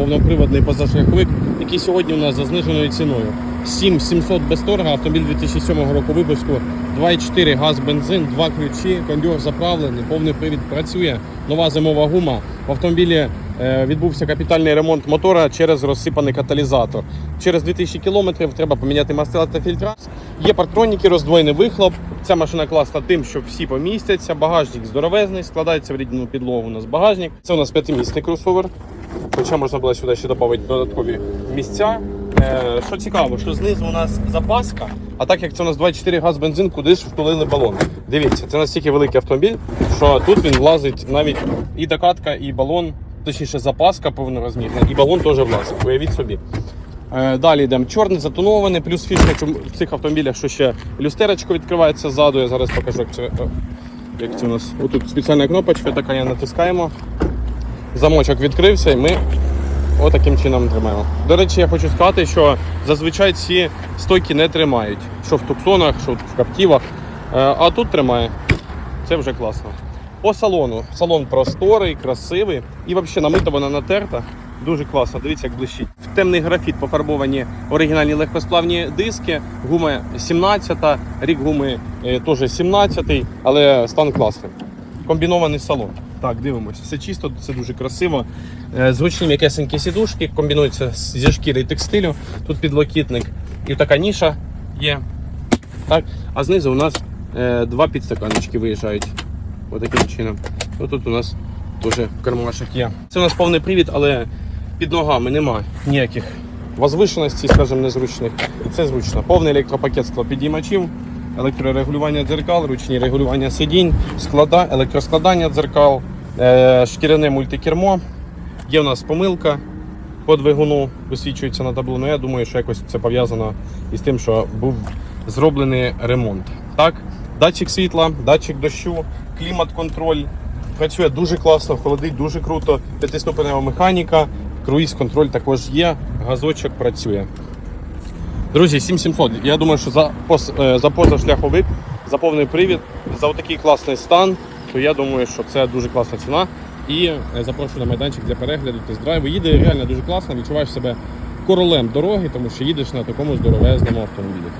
повноприводний позашляховик, який сьогодні у нас за зниженою ціною. 7700 без торга, автомобіль 2007 року випуску, 2,4 газ, бензин, два ключі, кондьор заправлений, повний привід працює, нова зимова гума. В автомобілі е, відбувся капітальний ремонт мотора через розсипаний каталізатор. Через 2000 кілометрів треба поміняти мастила та фільтра. Є партроніки, роздвоєний вихлоп. Ця машина класна тим, що всі помістяться. Багажник здоровезний, складається в рідну підлогу. У нас багажник. Це у нас п'ятимісний кросовер. Хоча можна було сюди ще додати додаткові місця. Е, що цікаво, що знизу у нас запаска, а так як це у нас 24 газ бензин, куди ж втулили балон. Дивіться, це настільки великий автомобіль, що тут він влазить навіть і докатка, і балон, точніше запаска повнорозмірна, і балон теж влазить. Уявіть собі. Е, Далі йдемо чорний, затонований, плюс фішка в цих автомобілях, що ще люстерочко відкривається ззаду. Я зараз покажу, як це, е, як це у нас. Отут спеціальна кнопочка, така я натискаємо. Замочок відкрився і ми отаким чином тримаємо. До речі, я хочу сказати, що зазвичай ці стойки не тримають. Що в туксонах, що в каптівах. Е, А тут тримає. Це вже класно. По салону. Салон просторий, красивий. І взагалі намита вона натерта. Дуже класно. Дивіться, як блищить. В темний графіт пофарбовані оригінальні легкосплавні диски. Гума 17, рік гуми е, теж 17, але стан класний. Комбінований салон. Так, дивимося. Все чисто, це дуже красиво. Е, Зручні м'якесенькі сідушки, комбінуються зі шкіри і текстилю. Тут підлокітник і така ніша є. Так? А знизу у нас е, два підстаканочки виїжджають. Отаким чином. Отут у нас теж кармашок є. Це у нас повний привід, але під ногами немає ніяких возвишеностей, скажімо, незручних. І це зручно. Повний електропакет склопідіймачів, електрорегулювання дзеркал, ручні регулювання сидінь, склада, електроскладання дзеркал, е, шкіряне мультикермо. Є у нас помилка по двигуну, висвічується на табло. Ну я думаю, що якось це пов'язано із тим, що був зроблений ремонт. Так, датчик світла, датчик дощу, клімат-контроль. Працює дуже класно, холодить дуже круто. П'ятиступенева механіка, круїз-контроль також є, газочок працює. Друзі, 7700. Я думаю, що за, пос, е, за позашляховик, за повний привід, за такий класний стан, то я думаю, що це дуже класна ціна. І е, запрошую на майданчик для перегляду тест-драйву. Їде реально дуже класно, відчуваєш себе королем дороги, тому що їдеш на такому здоровезному автомобілі.